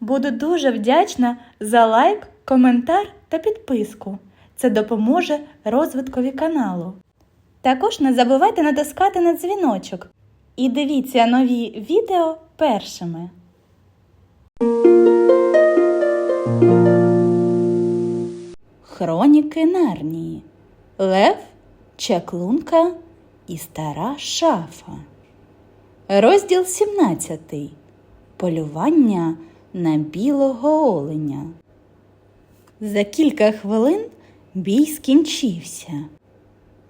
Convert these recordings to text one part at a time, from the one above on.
Буду дуже вдячна за лайк, коментар та підписку. Це допоможе розвиткові каналу. Також не забувайте натискати на дзвіночок і дивіться нові відео першими. Хроніки Нарнії Лев, Чаклунка і Стара Шафа. Розділ 17. Полювання на білого оленя. За кілька хвилин бій скінчився.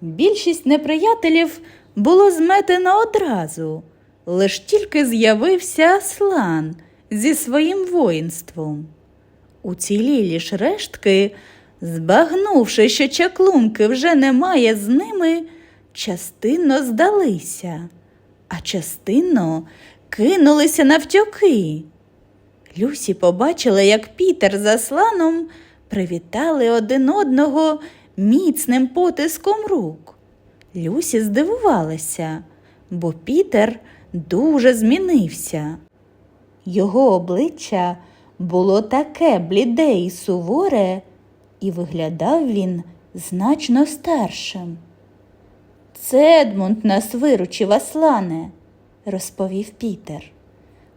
Більшість неприятелів було зметено одразу, лиш тільки з'явився Аслан зі своїм воїнством. Уцілілі ж рештки, збагнувши, що чаклунки вже немає з ними, частинно здалися, а частинно кинулися навтьоки. Люсі побачила, як Пітер з Асланом привітали один одного міцним потиском рук. Люсі здивувалася, бо Пітер дуже змінився. Його обличчя було таке бліде і суворе, і виглядав він значно старшим. Це Едмунд нас виручив, Аслане, розповів Пітер.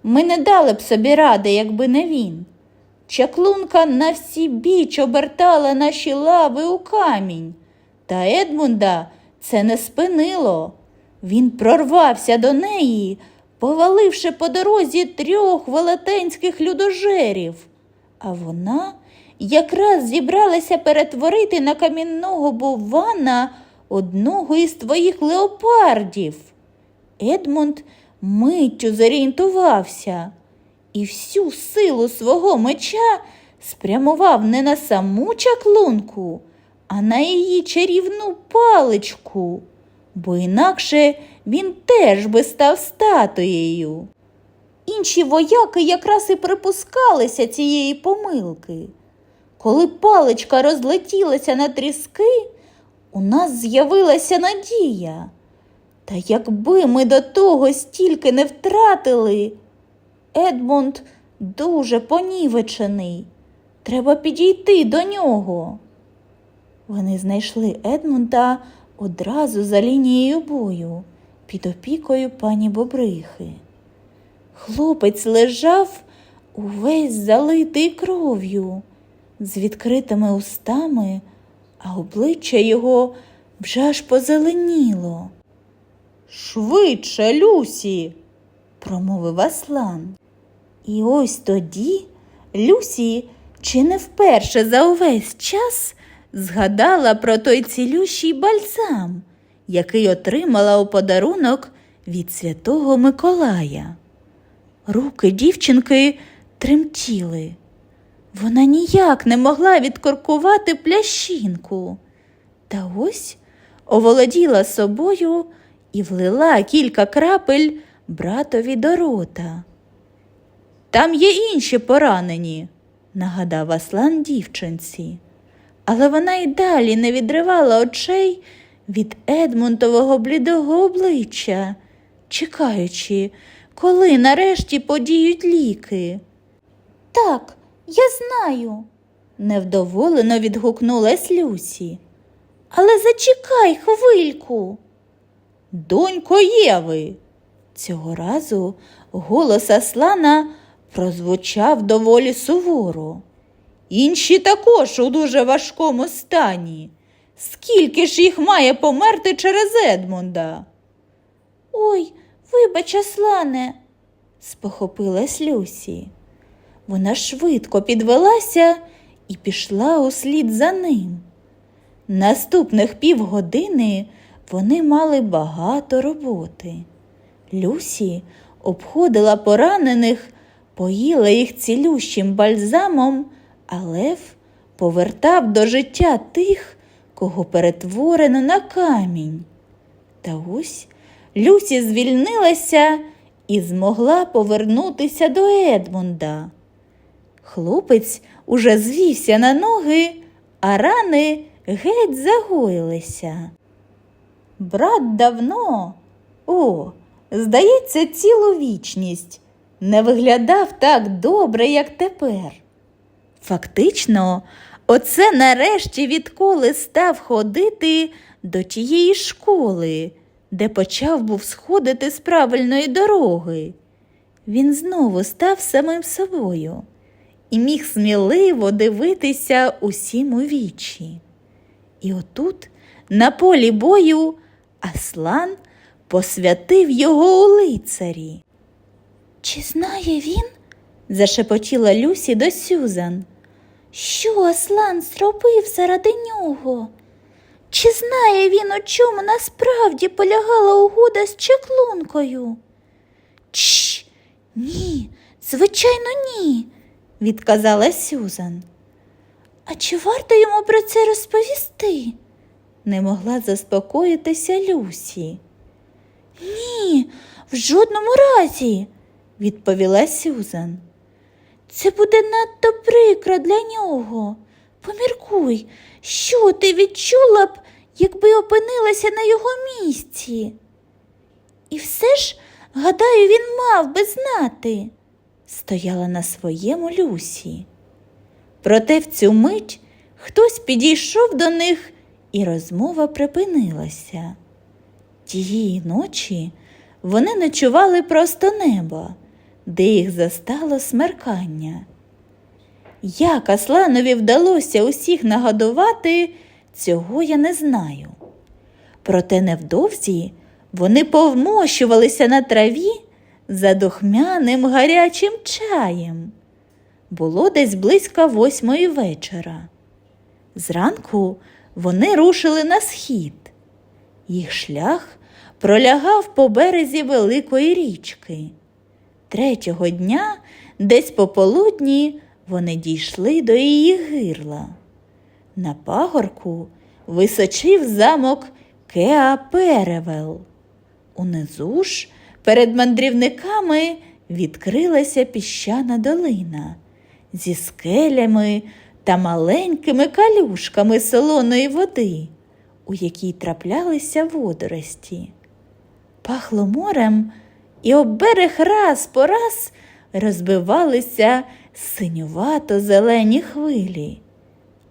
Ми не дали б собі ради, якби не він. Чаклунка на всі біч обертала наші лави у камінь, та Едмунда це не спинило. Він прорвався до неї, поваливши по дорозі трьох велетенських людожерів, а вона якраз зібралася перетворити на камінного бувана одного із твоїх леопардів. Едмунд миттю зорієнтувався і всю силу свого меча спрямував не на саму чаклунку, а на її чарівну паличку, бо інакше він теж би став статуєю. Інші вояки якраз і припускалися цієї помилки. Коли паличка розлетілася на тріски, у нас з'явилася надія. Та якби ми до того стільки не втратили, Едмунд дуже понівечений. Треба підійти до нього. Вони знайшли Едмунда одразу за лінією бою під опікою пані Бобрихи. Хлопець лежав увесь залитий кров'ю, з відкритими устами, а обличчя його вже аж позеленіло. Швидше, Люсі, промовив Аслан. І ось тоді Люсі, чи не вперше за увесь час, згадала про той цілющий бальзам, який отримала у подарунок від святого Миколая. Руки дівчинки тремтіли. Вона ніяк не могла відкоркувати плящинку. Та ось оволоділа собою і влила кілька крапель братові до рота. Там є інші поранені, нагадав Аслан дівчинці, але вона й далі не відривала очей від Едмунтового блідого обличчя, чекаючи, коли нарешті подіють ліки. Так, я знаю, невдоволено відгукнулась Люсі. Але зачекай хвильку. Донько Єви. Цього разу голос Аслана прозвучав доволі суворо. Інші також у дуже важкому стані. Скільки ж їх має померти через Едмунда? Ой, вибач, Аслане, спохопилась Люсі. Вона швидко підвелася і пішла услід за ним. Наступних півгодини вони мали багато роботи. Люсі обходила поранених, поїла їх цілющим бальзамом, а Лев повертав до життя тих, кого перетворено на камінь. Та ось Люсі звільнилася і змогла повернутися до Едмунда. Хлопець уже звівся на ноги, а рани геть загоїлися. Брат давно, о, здається, цілу вічність, не виглядав так добре, як тепер. Фактично, оце нарешті відколи став ходити до тієї школи, де почав був сходити з правильної дороги. Він знову став самим собою і міг сміливо дивитися усім у вічі. І отут, на полі бою, Аслан посвятив його у лицарі. Чи знає він? зашепотіла Люсі до Сюзан. Що Аслан зробив заради нього? Чи знає він, у чому насправді полягала угода з чеклункою? Чш, ні, звичайно, ні, відказала Сюзан. А чи варто йому про це розповісти? Не могла заспокоїтися Люсі. Ні, в жодному разі, відповіла Сюзан. Це буде надто прикро для нього. Поміркуй, що ти відчула б, якби опинилася на його місці. І все ж, гадаю, він мав би знати, стояла на своєму Люсі. Проте в цю мить хтось підійшов до них, і розмова припинилася. Тієї ночі вони ночували просто неба, де їх застало смеркання. Як Асланові вдалося усіх нагодувати, цього я не знаю. Проте невдовзі вони повмощувалися на траві за духмяним гарячим чаєм. Було десь близько восьмої вечора. Зранку вони рушили на схід. Їх шлях пролягав по березі великої річки. Третього дня, десь пополудні, вони дійшли до її гирла. На пагорку височив замок Кеа Перевел. Унизу ж перед мандрівниками відкрилася піщана долина зі скелями та маленькими калюшками солоної води, у якій траплялися водорості. Пахло морем, і об берег раз по раз розбивалися синювато зелені хвилі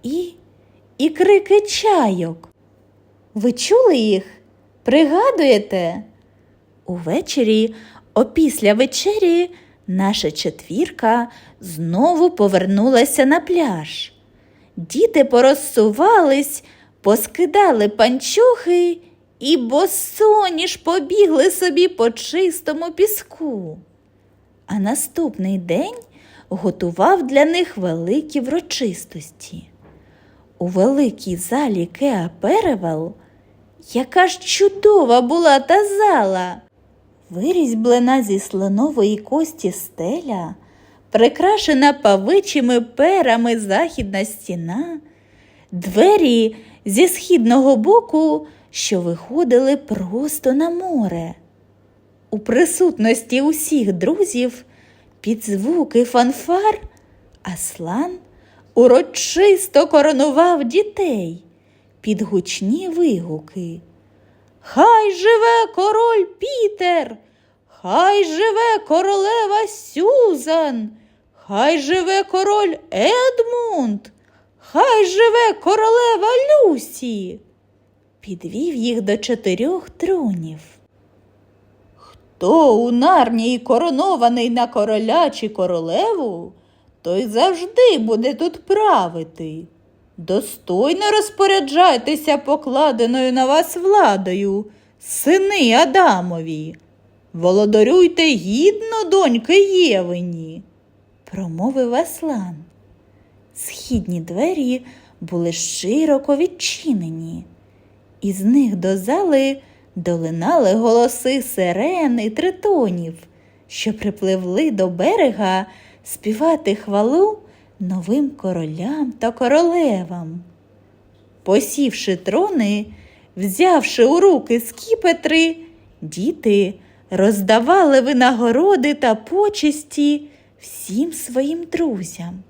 і, і крики чайок. Ви чули їх? Пригадуєте? Увечері, опісля вечері, наша четвірка знову повернулася на пляж. Діти порозсувались, поскидали панчохи і босоніж побігли собі по чистому піску. А наступний день готував для них великі врочистості. У великій залі Кеа Перевел, яка ж чудова була та зала, вирізьблена зі слонової кості стеля, прикрашена павичими перами західна стіна, двері зі східного боку, що виходили просто на море. У присутності усіх друзів під звуки фанфар Аслан урочисто коронував дітей під гучні вигуки. Хай живе король Пітер, хай живе королева Сюзан, хай живе король Едмунд, хай живе королева Люсі. Підвів їх до чотирьох тронів. Хто у нарнії коронований на короля чи королеву, той завжди буде тут правити. Достойно розпоряджайтеся покладеною на вас владою, сини Адамові. Володарюйте гідно, доньки Євині, промовив Аслан. Східні двері були широко відчинені, і з них до зали долинали голоси сирен і тритонів, що припливли до берега співати хвалу новим королям та королевам. Посівши трони, взявши у руки скіпетри, діти роздавали винагороди та почесті всім своїм друзям.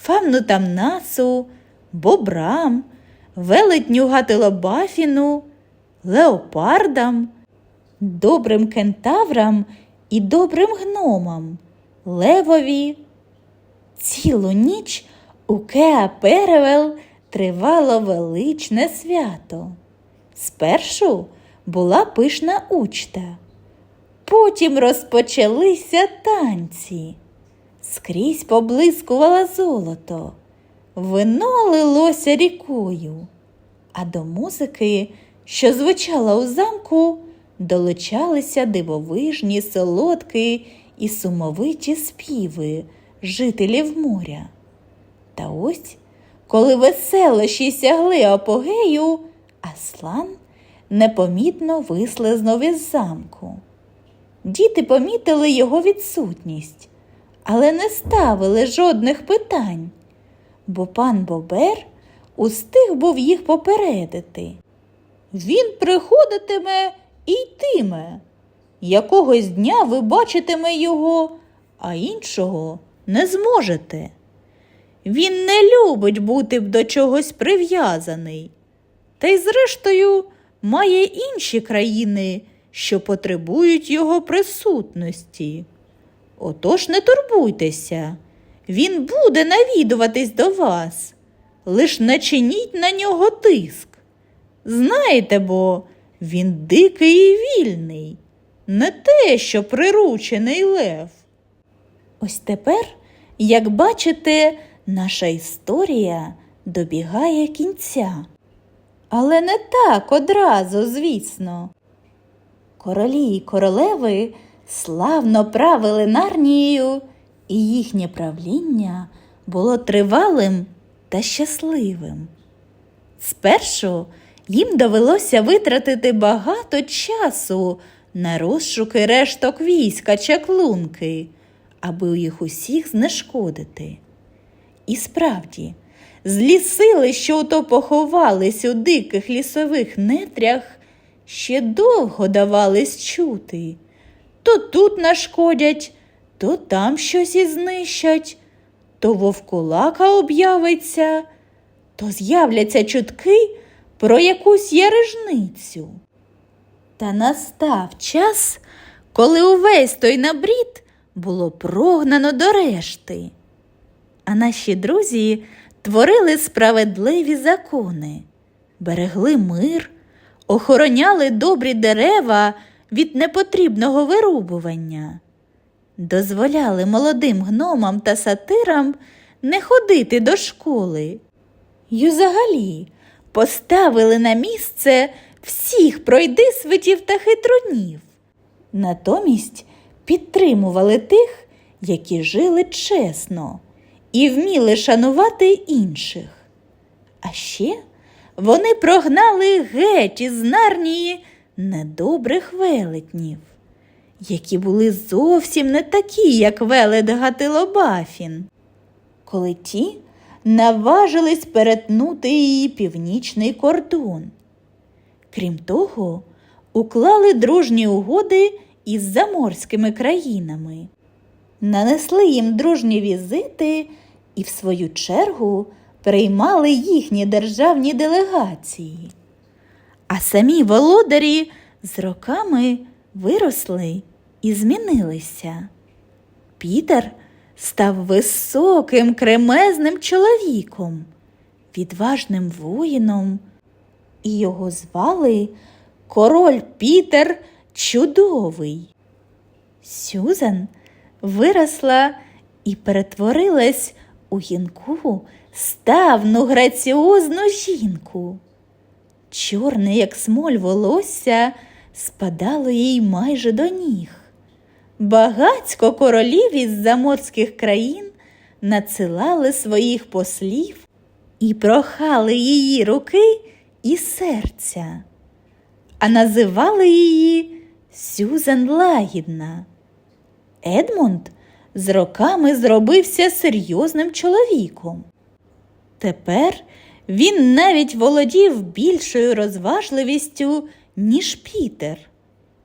Фамну Тамнасу, бобрам, велетню Гателобафіну, леопардам, добрим кентаврам і добрим гномам, левові. Цілу ніч у Кеа Перевел тривало величне свято. Спершу була пишна учта, потім розпочалися танці. Скрізь поблискувало золото, вино лилося рікою, а до музики, що звучала у замку, долучалися дивовижні солодкі і сумовиті співи жителів моря. Та ось, коли веселощі сягли апогею, Аслан непомітно вислизнув із замку. Діти помітили його відсутність, але не ставили жодних питань, бо пан Бобер устиг був їх попередити. Він приходитиме і йтиме. Якогось дня ви бачитиме його, а іншого не зможете. Він не любить бути до чогось прив'язаний. Та й, зрештою, має інші країни, що потребують його присутності. Отож не турбуйтеся, він буде навідуватись до вас, лиш начиніть на нього тиск. Знаєте бо, він дикий і вільний, не те, що приручений лев. Ось тепер, як бачите, наша історія добігає кінця. Але не так одразу, звісно. Королі й королеви славно правили Нарнією, і їхнє правління було тривалим та щасливим. Спершу їм довелося витратити багато часу на розшуки решток війська чаклунки, аби їх усіх знешкодити. І справді, злі сили, що ото поховались у диких лісових нетрях, ще довго давались чути. То тут нашкодять, то там щось і знищать, то вовкулака об'явиться, то з'являться чутки про якусь ярижницю. Та настав час, коли увесь той набрід було прогнано до решти. А наші друзі творили справедливі закони, берегли мир, охороняли добрі дерева від непотрібного вирубування, дозволяли молодим гномам та сатирам не ходити до школи. й взагалі поставили на місце всіх пройдисвитів та хитрунів. Натомість підтримували тих, які жили чесно і вміли шанувати інших. А ще вони прогнали геть із нарнії недобрих велетнів, які були зовсім не такі, як велет Гатилобафін. Коли ті наважились перетнути її північний кордон. Крім того, уклали дружні угоди із заморськими країнами, нанесли їм дружні візити і, в свою чергу, приймали їхні державні делегації. А самі володарі з роками виросли і змінилися. Пітер став високим кремезним чоловіком, відважним воїном, і його звали Король Пітер Чудовий. Сюзан виросла і перетворилась у гінку ставну граціозну жінку. Чорне, як смоль волосся, спадало їй майже до ніг. Багацько королів із заморських країн надсилали своїх послів і прохали її руки і серця, а називали її Сюзан Лагідна. Едмунд з роками зробився серйозним чоловіком. Тепер він навіть володів більшою розважливістю, ніж Пітер,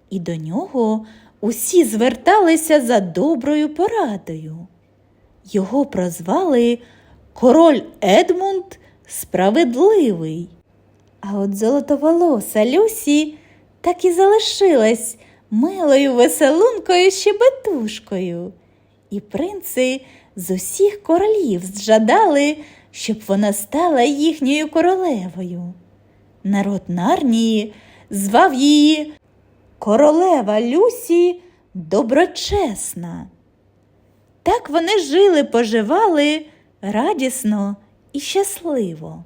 і до нього усі зверталися за доброю порадою. Його прозвали Король Едмунд Справедливий. А от золотоволоса Люсі так і залишилась милою веселункою щебетушкою. І принци з усіх королів зжадали, щоб вона стала їхньою королевою. Народ Нарнії звав її королева Люсі доброчесна. Так вони жили, поживали радісно і щасливо.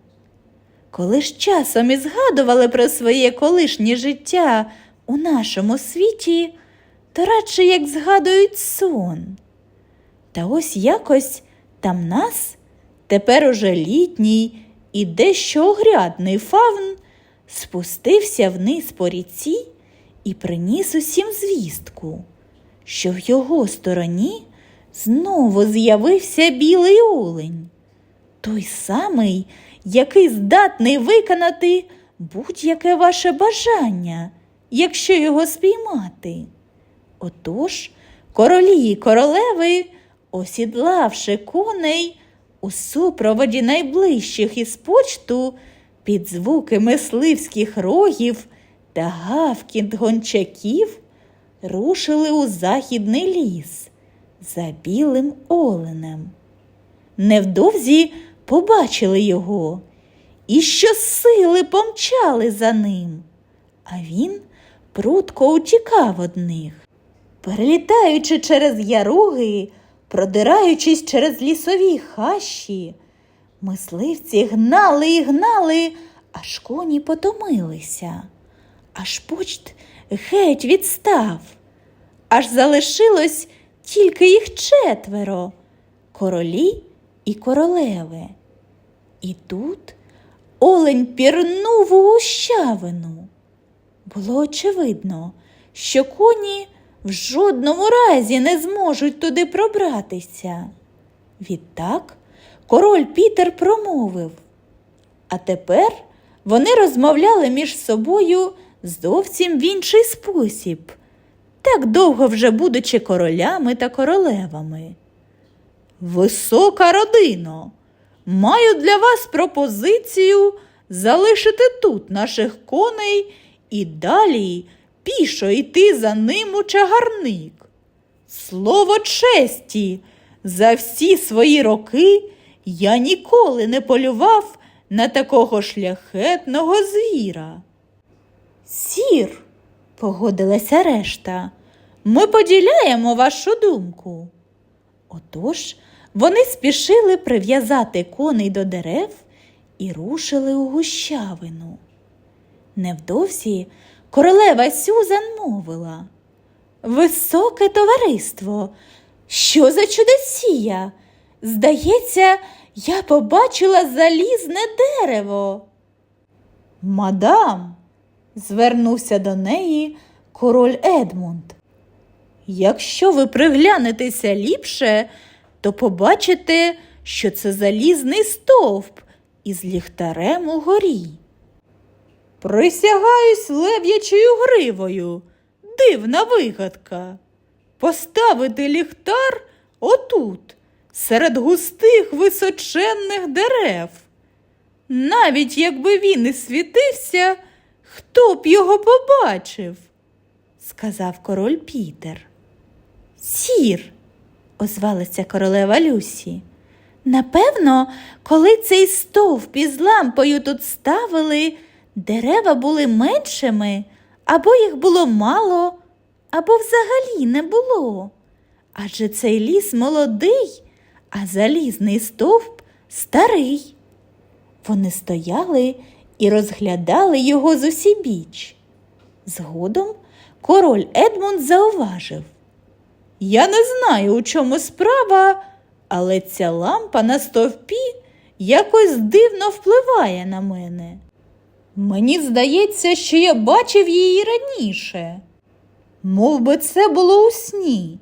Коли ж часом і згадували про своє колишнє життя у нашому світі, то радше як згадують сон. Та ось якось там нас, тепер уже літній і дещо огрядний фавн, спустився вниз по ріці і приніс усім звістку, що в його стороні знову з'явився білий олень, той самий, який здатний виконати будь-яке ваше бажання, якщо його спіймати. Отож, королі й королеви, осідлавши коней, у супроводі найближчих із почту, під звуки мисливських рогів та гавкіт гончаків, рушили у західний ліс за білим оленем. Невдовзі побачили його і щосили помчали за ним, а він прудко утікав од них. Перелітаючи через яруги, продираючись через лісові хащі, мисливці гнали і гнали, аж коні потомилися, аж почт геть відстав, аж залишилось тільки їх четверо королі і королеви. І тут олень пірнув у гущавину. Було очевидно, що коні в жодному разі не зможуть туди пробратися. Відтак король Пітер промовив. А тепер вони розмовляли між собою зовсім в інший спосіб, так довго вже будучи королями та королевами. Висока родино, маю для вас пропозицію залишити тут наших коней і далі пішо йти за ним у чагарник. Слово честі, за всі свої роки я ніколи не полював на такого шляхетного звіра. Сір, погодилася решта, ми поділяємо вашу думку. Отож вони спішили прив'язати коней до дерев і рушили у гущавину. Невдовзі королева Сюзан мовила Високе товариство, що за чудосія? Здається, я побачила залізне дерево. Мадам, звернувся до неї король Едмунд. Якщо ви приглянетеся ліпше, то побачите, що це залізний стовп із ліхтарем угорі. Присягаюсь лев'ячою гривою. Дивна вигадка. Поставити ліхтар отут, серед густих височенних дерев. Навіть якби він і світився, хто б його побачив, сказав король Пітер. Сір, озвалася королева Люсі. Напевно, коли цей стовп із лампою тут ставили, дерева були меншими, або їх було мало, або взагалі не було. Адже цей ліс молодий, а залізний стовп старий. Вони стояли і розглядали його з усібіч. Згодом король Едмунд зауважив. Я не знаю, у чому справа, але ця лампа на стовпі якось дивно впливає на мене. Мені здається, що я бачив її раніше. Мов би це було у сні,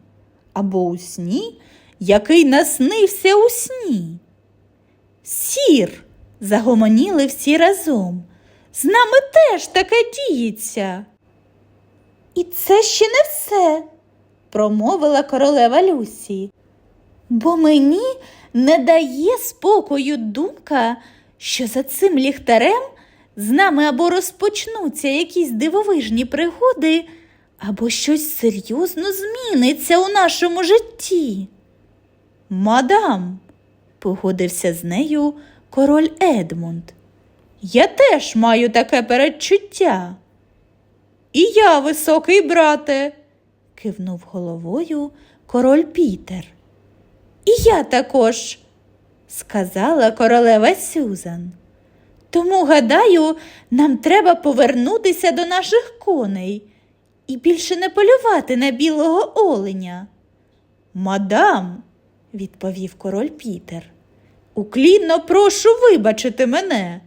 або у сні, який наснився у сні. Сір, загомоніли всі разом. З нами теж таке діється. І це ще не все, промовила королева Люсі. Бо мені не дає спокою думка, що за цим ліхтарем з нами або розпочнуться якісь дивовижні пригоди, або щось серйозно зміниться у нашому житті. Мадам, погодився з нею король Едмунд. Я теж маю таке передчуття. І я, високий брате, кивнув головою король Пітер. І я також, сказала королева Сюзан. Тому, гадаю, нам треба повернутися до наших коней і більше не полювати на білого оленя. Мадам, відповів король Пітер, уклінно прошу вибачити мене.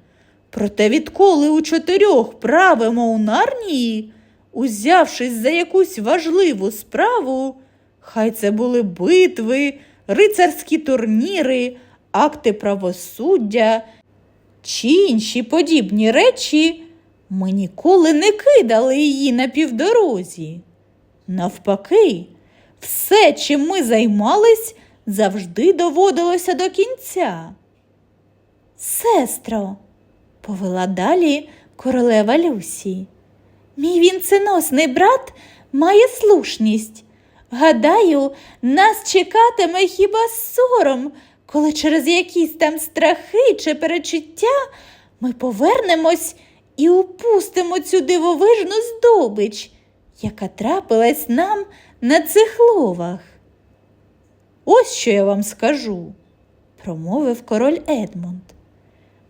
Проте відколи у чотирьох правимо у нарнії, узявшись за якусь важливу справу, хай це були битви, рицарські турніри, акти правосуддя чи інші подібні речі, ми ніколи не кидали її на півдорозі. Навпаки, все, чим ми займались, завжди доводилося до кінця. Сестро, повела далі королева Люсі. Мій вінценосний брат має слушність. Гадаю, нас чекатиме хіба сором, коли через якісь там страхи чи перечуття ми повернемось і упустимо цю дивовижну здобич, яка трапилась нам на цих ловах. Ось що я вам скажу, промовив король Едмунд.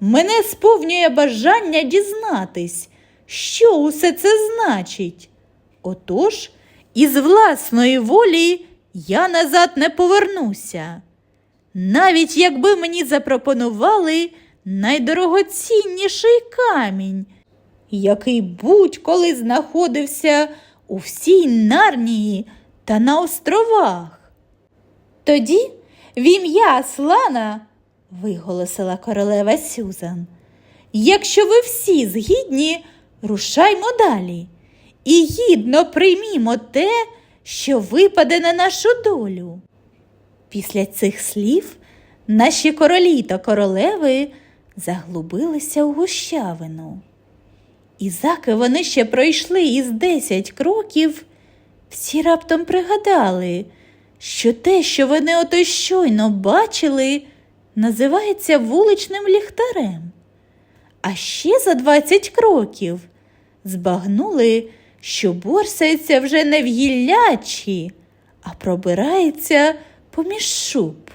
Мене сповнює бажання дізнатись, що усе це значить. Отож, із власної волі я назад не повернуся. Навіть якби мені запропонували найдорогоцінніший камінь, який будь-коли знаходився у всій Нарнії та на островах. Тоді в ім'я Аслана, виголосила королева Сюзан, якщо ви всі згідні, рушаймо далі і гідно приймімо те, що випаде на нашу долю. Після цих слів наші королі та королеви заглубилися у гущавину. І заки вони ще пройшли із десять кроків, всі раптом пригадали, що те, що вони ото щойно бачили, називається вуличним ліхтарем. А ще за двадцять кроків збагнули, що борсається вже не в гіллячі, а пробирається поміж шуб.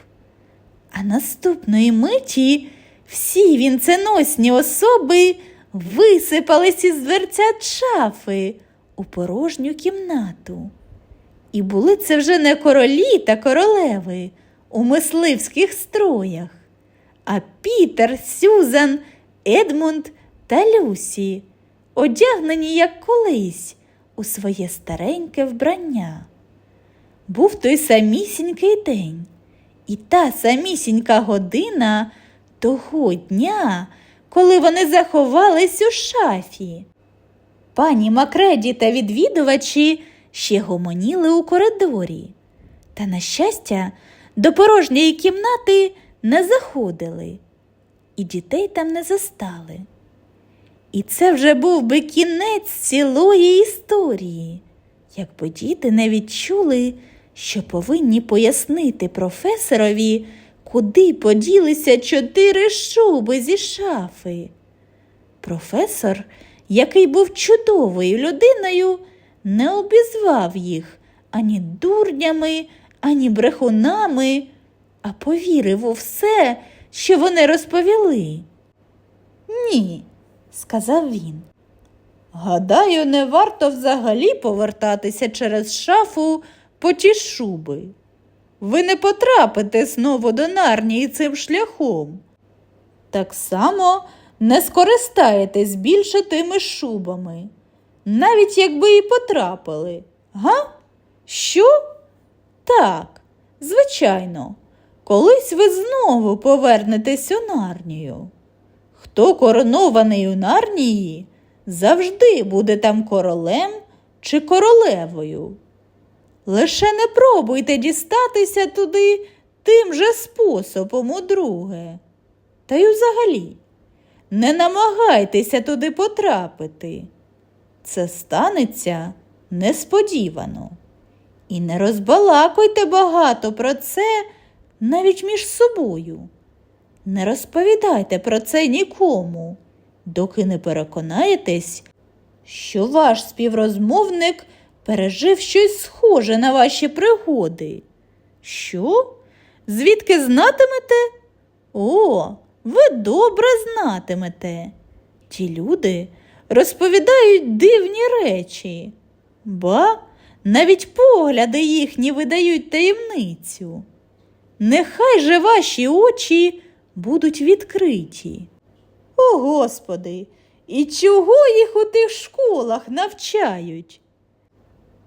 А наступної миті всі вінценосні особи висипались із дверцят шафи у порожню кімнату. І були це вже не королі та королеви у мисливських строях, а Пітер, Сюзан, Едмунд та Люсі, одягнені як колись у своє стареньке вбрання. Був той самісінький день, і та самісінька година того дня, коли вони заховались у шафі. Пані Макреді та відвідувачі ще гомоніли у коридорі, та, на щастя, до порожньої кімнати не заходили, і дітей там не застали. І це вже був би кінець цілої історії, якби діти не відчули, що повинні пояснити професорові, куди поділися чотири шуби зі шафи. Професор, який був чудовою людиною, не обізвав їх ані дурнями, ані брехунами, а повірив у все, що вони розповіли. Ні, сказав він. Гадаю, не варто взагалі повертатися через шафу по ті шуби. Ви не потрапите знову до нарнії цим шляхом. Так само не скористаєтесь більше тими шубами, навіть якби і потрапили. Га? Що? Так, звичайно, колись ви знову повернетесь у нарнію. Хто коронований у нарнії, завжди буде там королем чи королевою. Лише не пробуйте дістатися туди тим же способом удруге. Та й взагалі, не намагайтеся туди потрапити. Це станеться несподівано. І не розбалакуйте багато про це навіть між собою. Не розповідайте про це нікому, доки не переконаєтесь, що ваш співрозмовник пережив щось схоже на ваші пригоди. Що? Звідки знатимете? О, ви добре знатимете. Ті люди розповідають дивні речі, ба навіть погляди їхні видають таємницю. Нехай же ваші очі будуть відкриті. О, Господи, і чого їх у тих школах навчають?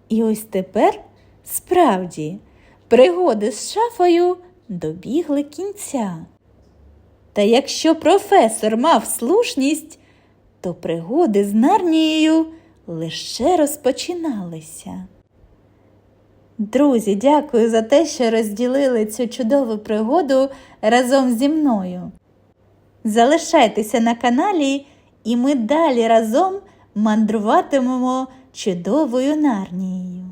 І ось тепер, справді, пригоди з шафою добігли кінця. Та якщо професор мав слушність, то пригоди з Нарнією лише розпочиналися. Друзі, дякую за те, що розділили цю чудову пригоду разом зі мною. Залишайтеся на каналі, і ми далі разом мандруватимемо чудовою Нарнією.